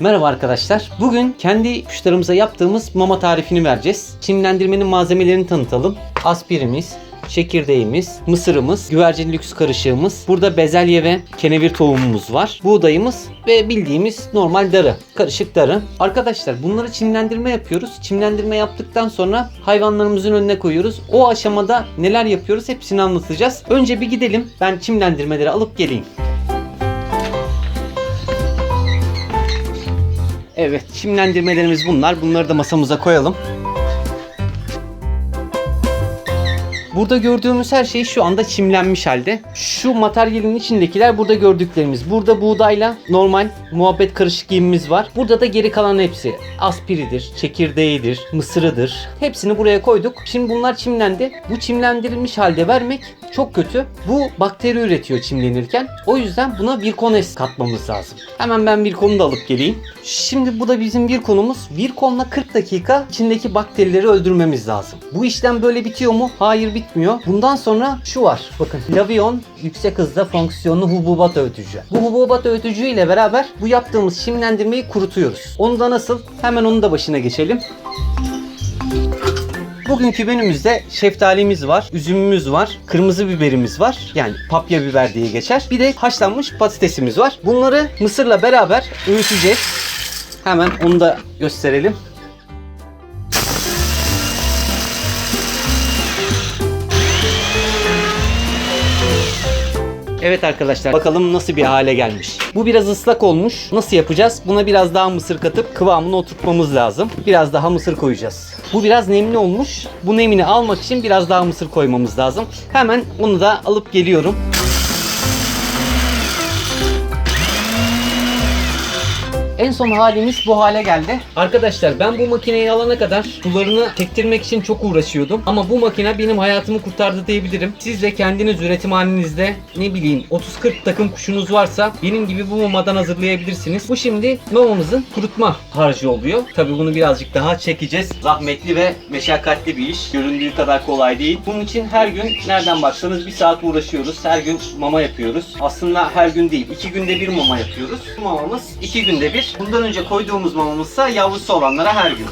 Merhaba arkadaşlar. Bugün kendi kuşlarımıza yaptığımız mama tarifini vereceğiz. Çimlendirmenin malzemelerini tanıtalım. Aspirimiz, çekirdeğimiz, mısırımız, güvercin lüks karışığımız, burada bezelye ve kenevir tohumumuz var. Buğdayımız ve bildiğimiz normal darı, karışık darı. Arkadaşlar bunları çimlendirme yapıyoruz. Çimlendirme yaptıktan sonra hayvanlarımızın önüne koyuyoruz. O aşamada neler yapıyoruz hepsini anlatacağız. Önce bir gidelim. Ben çimlendirmeleri alıp geleyim. Evet, çimlendirmelerimiz bunlar. Bunları da masamıza koyalım. Burada gördüğümüz her şey şu anda çimlenmiş halde. Şu materyalin içindekiler burada gördüklerimiz. Burada buğdayla normal muhabbet karışık yemimiz var. Burada da geri kalan hepsi. Aspiridir, çekirdeğidir, mısırıdır. Hepsini buraya koyduk. Şimdi bunlar çimlendi. Bu çimlendirilmiş halde vermek çok kötü. Bu bakteri üretiyor çimlenirken. O yüzden buna virkones katmamız lazım. Hemen ben virkonu da alıp geleyim. Şimdi bu da bizim virkonumuz. Virkonla 40 dakika içindeki bakterileri öldürmemiz lazım. Bu işlem böyle bitiyor mu? Hayır bitmiyor. Bundan sonra şu var. Bakın Lavion yüksek hızda fonksiyonlu hububat öğütücü. Bu hububat öğütücü ile beraber bu yaptığımız çimlendirmeyi kurutuyoruz. Onu da nasıl? Hemen onun da başına geçelim. Bugünkü menümüzde şeftalimiz var, üzümümüz var, kırmızı biberimiz var. Yani papya biber diye geçer. Bir de haşlanmış patatesimiz var. Bunları mısırla beraber öğüteceğiz. Hemen onu da gösterelim. Evet arkadaşlar bakalım nasıl bir hale gelmiş. Bu biraz ıslak olmuş. Nasıl yapacağız? Buna biraz daha mısır katıp kıvamını oturtmamız lazım. Biraz daha mısır koyacağız. Bu biraz nemli olmuş. Bu nemini almak için biraz daha mısır koymamız lazım. Hemen onu da alıp geliyorum. En son halimiz bu hale geldi. Arkadaşlar ben bu makineyi alana kadar sularını çektirmek için çok uğraşıyordum. Ama bu makine benim hayatımı kurtardı diyebilirim. Siz de kendiniz üretim halinizde ne bileyim 30-40 takım kuşunuz varsa benim gibi bu mamadan hazırlayabilirsiniz. Bu şimdi mamamızın kurutma harcı oluyor. Tabi bunu birazcık daha çekeceğiz. Zahmetli ve meşakkatli bir iş. Göründüğü kadar kolay değil. Bunun için her gün nereden baksanız bir saat uğraşıyoruz. Her gün mama yapıyoruz. Aslında her gün değil. iki günde bir mama yapıyoruz. Mamamız iki günde bir. Bundan önce koyduğumuz mamamızsa yavrusu olanlara her gün.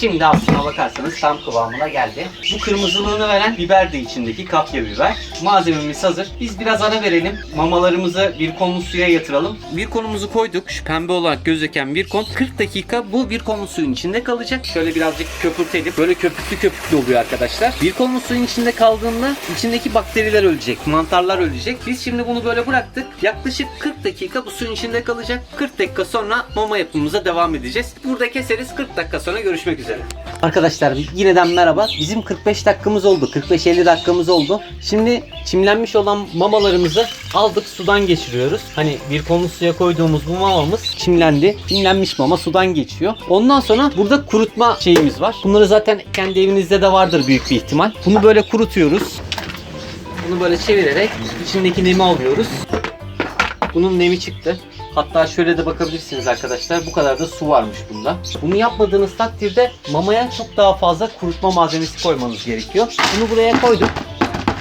Şimdi aslına bakarsanız tam kıvamına geldi. Bu kırmızılığını veren biber de içindeki kapya biber. Malzememiz hazır. Biz biraz ara verelim. Mamalarımızı bir konlu suya yatıralım. Bir konumuzu koyduk. Şu pembe olarak gözüken bir kon. 40 dakika bu bir konlu suyun içinde kalacak. Şöyle birazcık köpürtelim. Böyle köpüklü köpüklü oluyor arkadaşlar. Bir konlu suyun içinde kaldığında içindeki bakteriler ölecek. Mantarlar ölecek. Biz şimdi bunu böyle bıraktık. Yaklaşık 40 dakika bu suyun içinde kalacak. 40 dakika sonra mama yapımımıza devam edeceğiz. Burada keseriz. 40 dakika sonra görüşmek üzere. Arkadaşlar yineden merhaba. Bizim 45 dakikamız oldu. 45-50 dakikamız oldu. Şimdi çimlenmiş olan mamalarımızı aldık sudan geçiriyoruz. Hani bir konu suya koyduğumuz bu mamamız çimlendi. Çimlenmiş mama sudan geçiyor. Ondan sonra burada kurutma şeyimiz var. Bunları zaten kendi evinizde de vardır büyük bir ihtimal. Bunu böyle kurutuyoruz. Bunu böyle çevirerek içindeki nemi alıyoruz. Bunun nemi çıktı. Hatta şöyle de bakabilirsiniz arkadaşlar. Bu kadar da su varmış bunda. Bunu yapmadığınız takdirde mamaya çok daha fazla kurutma malzemesi koymanız gerekiyor. Bunu buraya koyduk.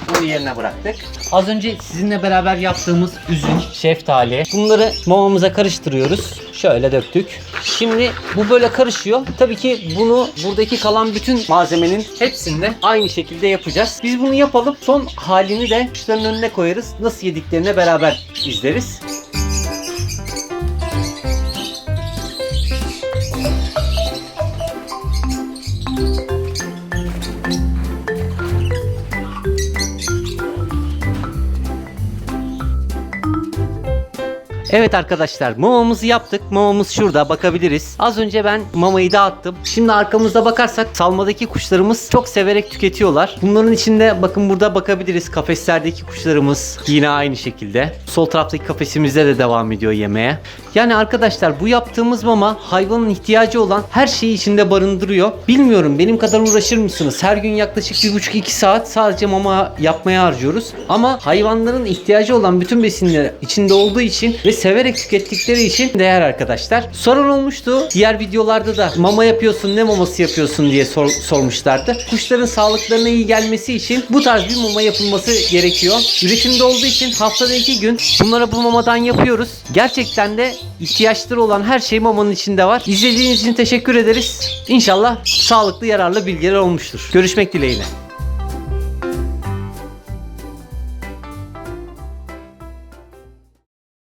Bunu yerine bıraktık. Az önce sizinle beraber yaptığımız üzüm, şeftali bunları mamamıza karıştırıyoruz. Şöyle döktük. Şimdi bu böyle karışıyor. Tabii ki bunu buradaki kalan bütün malzemenin hepsinde aynı şekilde yapacağız. Biz bunu yapalım. Son halini de kuşların önüne koyarız. Nasıl yediklerini beraber izleriz. Evet arkadaşlar mamamızı yaptık. Mamamız şurada bakabiliriz. Az önce ben mamayı dağıttım. Şimdi arkamızda bakarsak salmadaki kuşlarımız çok severek tüketiyorlar. Bunların içinde bakın burada bakabiliriz. Kafeslerdeki kuşlarımız yine aynı şekilde. Sol taraftaki kafesimizde de devam ediyor yemeye. Yani arkadaşlar bu yaptığımız mama hayvanın ihtiyacı olan her şeyi içinde barındırıyor. Bilmiyorum benim kadar uğraşır mısınız? Her gün yaklaşık 1,5-2 saat sadece mama yapmaya harcıyoruz. Ama hayvanların ihtiyacı olan bütün besinler içinde olduğu için ve severek tükettikleri için değer arkadaşlar. Soran olmuştu. Diğer videolarda da mama yapıyorsun ne maması yapıyorsun diye sor- sormuşlardı. Kuşların sağlıklarına iyi gelmesi için bu tarz bir mama yapılması gerekiyor. Üretimde olduğu için haftada iki gün bunlara bu mamadan yapıyoruz. Gerçekten de ihtiyaçları olan her şey mamanın içinde var. İzlediğiniz için teşekkür ederiz. İnşallah sağlıklı yararlı bilgiler olmuştur. Görüşmek dileğiyle.